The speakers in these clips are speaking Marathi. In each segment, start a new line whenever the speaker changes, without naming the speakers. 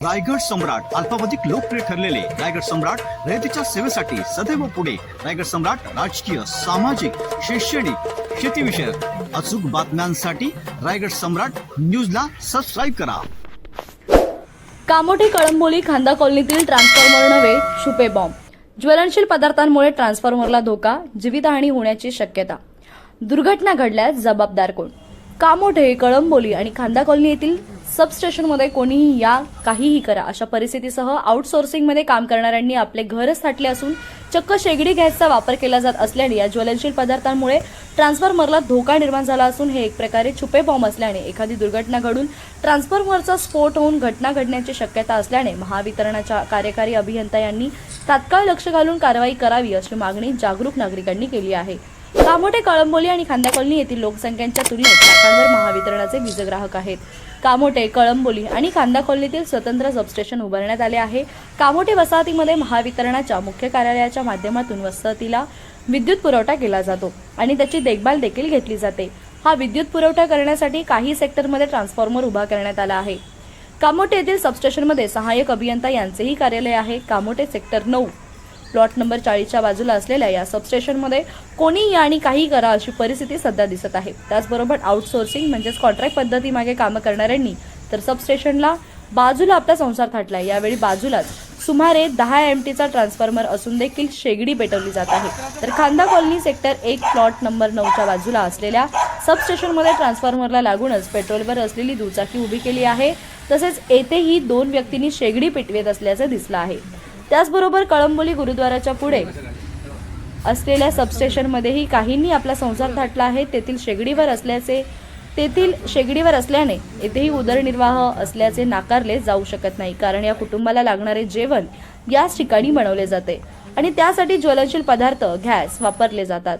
रायगड सम्राट अल्पावधिक लोकप्रिय ठरलेले रायगड सम्राट रयतेच्या सेवेसाठी सदैव पुढे. रायगड सम्राट राजकीय सामाजिक शैक्षणिक शेतीविषयक अचूक बातम्यांसाठी रायगड सम्राट न्यूजला सबस्क्राईब करा.
कामोटे कळंबोली खांदा कॉलनीतील ट्रान्सफॉर्मर नव्हे छुपे बॉम्ब. ज्वलनशील पदार्थांमुळे ट्रान्सफॉर्मरला धोका जीवितहानी होण्याची शक्यता. दुर्घटना घडल्यास जबाबदार कोण? कामोठे कळंबोली आणि खांदा कॉलनी येथील सबस्टेशनमध्ये कोणीही या काहीही करा. अशा परिस्थितीसह आउटसोर्सिंगमध्ये काम करणाऱ्यांनी आपले घरच थाटले असून चक्क शेगडी गॅसचा वापर केला जात असल्याने या ज्वलनशील पदार्थांमुळे ट्रान्सफॉर्मरला धोका निर्माण झाला असून हे एक प्रकारे छुपे बॉम्ब असल्याने एखादी दुर्घटना घडून ट्रान्सफॉर्मरचा स्फोट होऊन घटना घडण्याची शक्यता असल्याने महावितरणाच्या कार्यकारी अभियंता यांनी तात्काळ लक्ष घालून कारवाई करावी अशी मागणी जागरूक नागरिकांनी केली आहे. कामोठे कळंबोली आणि खांदा कॉलनी येथील लोकसंख्यांच्या तुलनेत लाखांवर महावितरणाचे वीजग्राहक आहेत. कामोठे कळंबोली आणि खांदा कॉलनीतील स्वतंत्र सबस्टेशन उभारण्यात आले आहे. कामोठे वसाहतीमध्ये महावितरणाच्या मुख्य कार्यालयाच्या माध्यमातून वसाहतीला विद्युत पुरवठा केला जातो आणि त्याची देखभाल देखील घेतली जाते. हा विद्युत पुरवठा करण्यासाठी काही सेक्टरमध्ये ट्रान्सफॉर्मर उभा करण्यात आला आहे. कामोटे येथील सबस्टेशनमध्ये सहाय्यक अभियंता यांचेही कार्यालय आहे. कामोटे सेक्टर नऊ. प्लॉट नंबर चाळीसच्या बाजूला असलेल्या या सबस्टेशनमध्ये कोणी या आणि काही करा अशी परिस्थिती सध्या दिसत आहे. त्याचबरोबर आउटसोर्सिंग म्हणजेच कॉन्ट्रॅक्ट पद्धतीमागे कामं करणाऱ्यांनी तर सबस्टेशनला बाजूला आपला संसार थाटला आहे यावेळी बाजूलाच सुमारे दहा एम टीचा ट्रान्सफॉर्मर असून देखील शेगडी पेटवली जात आहे. तर खांदा कॉलनी सेक्टर एक प्लॉट नंबर नऊच्या बाजूला असलेल्या सबस्टेशनमध्ये ट्रान्सफॉर्मरला लागूनच पेट्रोलवर असलेली दुचाकी उभी केली आहे. तसेच येथेही दोन व्यक्तींनी शेगडी पेटवेत असल्याचं दिसलं आहे. त्याचबरोबर कळंबोली गुरुद्वाराच्या पुढे असलेल्या सबस्टेशनमध्येही काहींनी आपला संसार थाटला आहे. तेथील शेगडीवर असल्याचे तेथील शेगडीवर असल्याने येथेही उदरनिर्वाह असल्याचे नाकारले जाऊ शकत नाही. कारण या कुटुंबाला लागणारे जेवण याच ठिकाणी बनवले जाते आणि त्यासाठी ज्वलनशील पदार्थ गॅस वापरले जातात.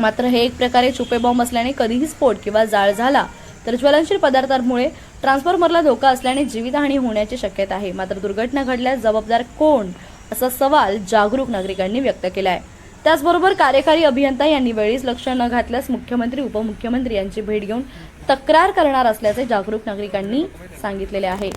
मात्र हे एक प्रकारे छुपे बॉम्ब असल्याने कधीही स्फोट किंवा जाळ झाला तर ज्वलनशील पदार्थांमुळे ट्रान्सफॉर्मरला धोका असल्याने जीवितहानी होण्याची शक्यता आहे. मात्र दुर्घटना घडल्यास जबाबदार कोण? असा सवाल जागरूक नागरिकांनी व्यक्त केला आहे त्याचबरोबर कार्यकारी अभियंता यांनी वेळीच लक्ष न घातल्यास मुख्यमंत्री उपमुख्यमंत्री यांची भेट घेऊन तक्रार करणार असल्याचे जागरूक नागरिकांनी सांगितलेले आहे.